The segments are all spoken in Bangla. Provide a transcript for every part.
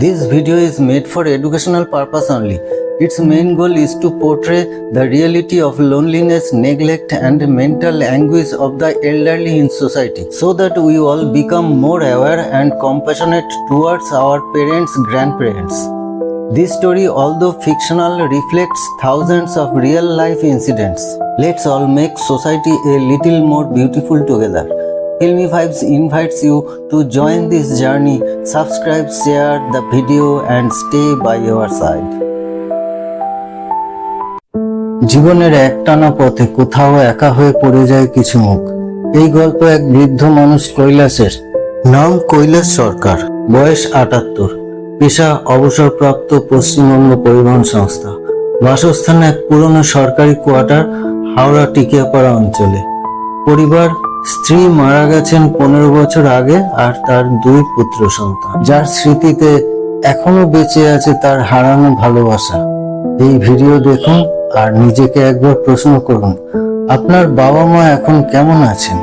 This video is made for educational purpose only. Its main goal is to portray the reality of loneliness, neglect, and mental anguish of the elderly in society so that we all become more aware and compassionate towards our parents, grandparents. This story, although fictional, reflects thousands of real life incidents. Let's all make society a little more beautiful together. Filmy Vibes invites you to join this journey. Subscribe, share the video, and stay by your side. জীবনের একটানা পথে কোথাও একা হয়ে পড়ে যায় কিছু মুখ এই গল্প এক বৃদ্ধ মানুষ কৈলাসের নাম কৈলাস সরকার বয়স আটাত্তর পেশা অবসরপ্রাপ্ত পশ্চিমবঙ্গ পরিবহন সংস্থা বাসস্থান এক পুরনো সরকারি কোয়ার্টার হাওড়া টিকিয়াপাড়া অঞ্চলে পরিবার স্ত্রী মারা গেছেন পনেরো বছর আগে আর তার দুই পুত্র সন্তান। যার স্মৃতিতে এখনও বেঁচে আছে তার হারানো ভালোবাসা। এই ভিডিও দেখুন আর নিজেকে একবার প্রশ্ন করুন, আপনার বাবা মা এখন কেমন আছেন?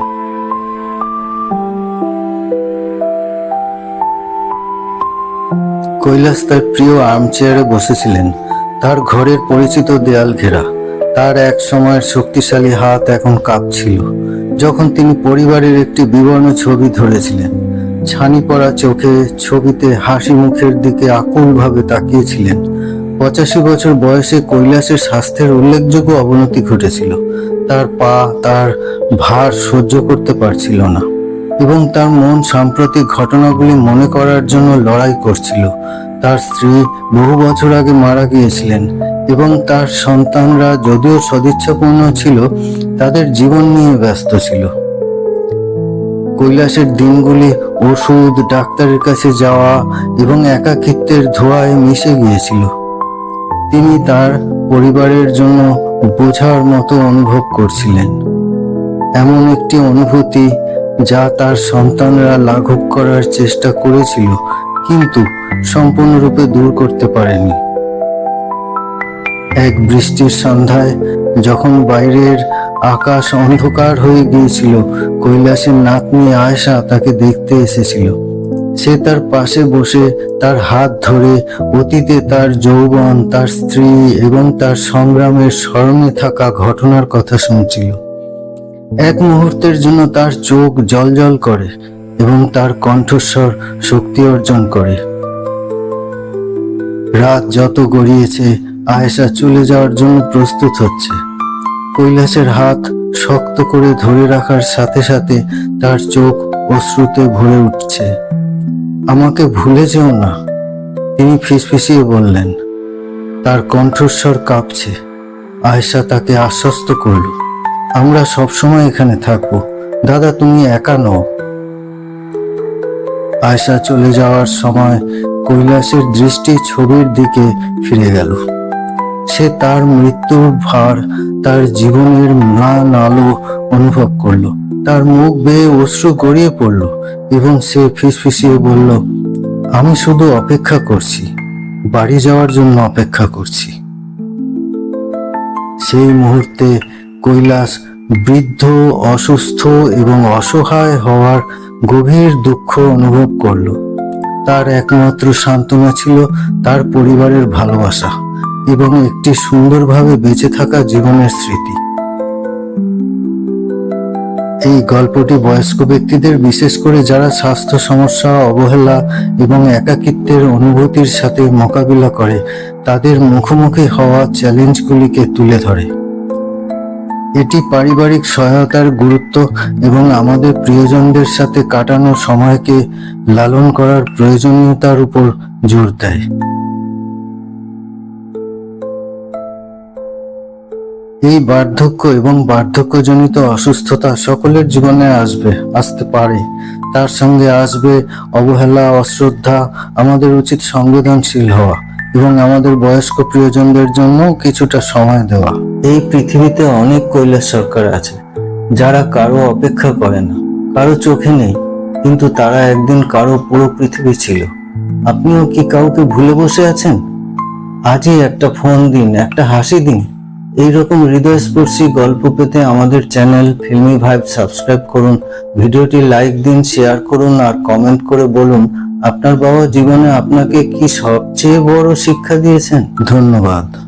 কৈলাস তার প্রিয় আর্মচেয়ারে বসেছিলেন। তার ঘরের পরিচিত দেয়াল ঘেরা। তার এক সময়ের শক্তিশালী হাত এখন কাঁপছিল। যখন তিনি পরিবারের একটি বিবর্ণ ছবি ধরেছিলেন, ছানি পড়া চোখে ছবিতে হাসি মুখের দিকে আকুলভাবে তাকিয়েছিলেন। পঁচাশি বছর বয়সে কৈলাসের স্বাস্থ্যের উল্লেখযোগ্য অবনতি ঘটেছিল। তার পা, তার ভার সহ্য করতে পারছিল না এবং তার মন সাম্প্রতিক ঘটনাগুলি মনে করার জন্য লড়াই করছিল। তার স্ত্রী বহু বছর আগে মারা গিয়েছিলেন। এবং তার সন্তানরা যদিও সদিচ্ছাপূর্ণ ছিল, তাদের জীবন নিয়ে ব্যস্ত ছিল। কৈলাসের দিনগুলি ওষুধ, ডাক্তারের কাছে যাওয়া এবং একাকিত্বের ধোঁয়ায় মিশে গিয়েছিল। তিনি তার পরিবারের জন্য বোঝার মতো অনুভব করছিলেন। এমন একটি অনুভূতি যা তার সন্তানরা লাঘব করার চেষ্টা করেছিল, কিন্তু সম্পূর্ণরূপে দূর করতে পারেনি। এক বৃষ্টির সন্ধ্যায় যখন বাইরের আকাশ অন্ধকার হয়ে গিয়েছিল, কৈলাসের নাতনি আয়সা তাকে দেখতে এসেছিল। সে তার পাশে বসে তার হাত ধরে অতীতে তার যৌবন, তার স্ত্রী এবং তার সংগ্রামের স্মরণে থাকা ঘটনার কথা শুনছিল। এক মুহূর্তের জন্য তার চোখ জলজল করে এবং তার কণ্ঠস্বর শক্তি অর্জন করে। রাত যত গড়িয়েছে আয়েশা চলে যাওয়ার জন্য প্রস্তুত হচ্ছে। কৈলাসের হাত শক্ত করে ধরে রাখার সাথে সাথে তার চোখ অশ্রুতে ভরে উঠছে। আমাকে ভুলে যেও না, তিনি ফিসফিসিয়ে বললেন। তার কণ্ঠস্বর কাঁপছে। আয়েশা তাকে আশ্বস্ত করল, আমরা সবসময় এখানে থাকব। দাদা, তুমি একা নও। আয়সা চলে যাওয়ার সময় কৈলাসের দৃষ্টি ছবির দিকে ফিরে গেল। সে তার মৃত্যুর ভার, তার জীবনের ম্লান আলো অনুভব করল। তার মুখ বেয়ে অশ্রু গড়িয়ে পড়ল এবং সে ফিসফিসিয়ে বলল, আমি শুধু অপেক্ষা করছি, বাড়ি যাওয়ার জন্য অপেক্ষা করছি। সেই মুহূর্তে কৈলাস বৃদ্ধ, অসুস্থ এবং অসহায় হওয়ার গভীর দুঃখ অনুভব করল। তার একমাত্র সান্ত্বনা ছিল তার পরিবারের ভালোবাসা। এবং একটি সুন্দরভাবে বেঁচে থাকা জীবনের স্মৃতি। এই গল্পটি বয়স্ক ব্যক্তিদের, বিশেষ করে যারা স্বাস্থ্য সমস্যা, অবহেলা এবং একাকিত্বের অনুভূতির সাথে মোকাবিলা করে, তাদের মুখোমুখি হওয়া চ্যালেঞ্জগুলিকে তুলে ধরে। এটি পারিবারিক সহায়তার গুরুত্ব এবং আমাদের প্রিয়জনদের সাথে কাটানো সময়কে লালন করার প্রয়োজনীয়তার উপর জোর দেয়। এই বার্ধক্য এবং বার্ধক্যজনিত অসুস্থতা সকলের জীবনে আসবে, আসতে পারে। তার সঙ্গে আসবে অবহেলা, অশ্রদ্ধা, আমাদের উচিত সংবেদনশীল হওয়া এবং আমাদের বয়স্ক প্রিয়জনদের জন্য কিছুটা সময় দেওয়া। এই পৃথিবীতে অনেক কৈলাস সরকার আছে, যারা কারও অপেক্ষা করে না, কারও চোখে নেই, কিন্তু তারা একদিন কারও পুরো পৃথিবী ছিল। আপনিও কি কাউকে ভুলে বসে আছেন? আজই একটা ফোন দিন, একটা হাসি দিন এইরকম হৃদয়স্পর্শী গল্প পেতে আমাদের চ্যানেল ফিল্মি ভাইব সাবস্ক্রাইব করুন। ভিডিওটি লাইক দিন, শেয়ার করুন আর কমেন্ট করে বলুন, আপনার বাবা জীবনে আপনাকে কি সবচেয়ে বড় শিক্ষা দিয়েছেন? ধন্যবাদ।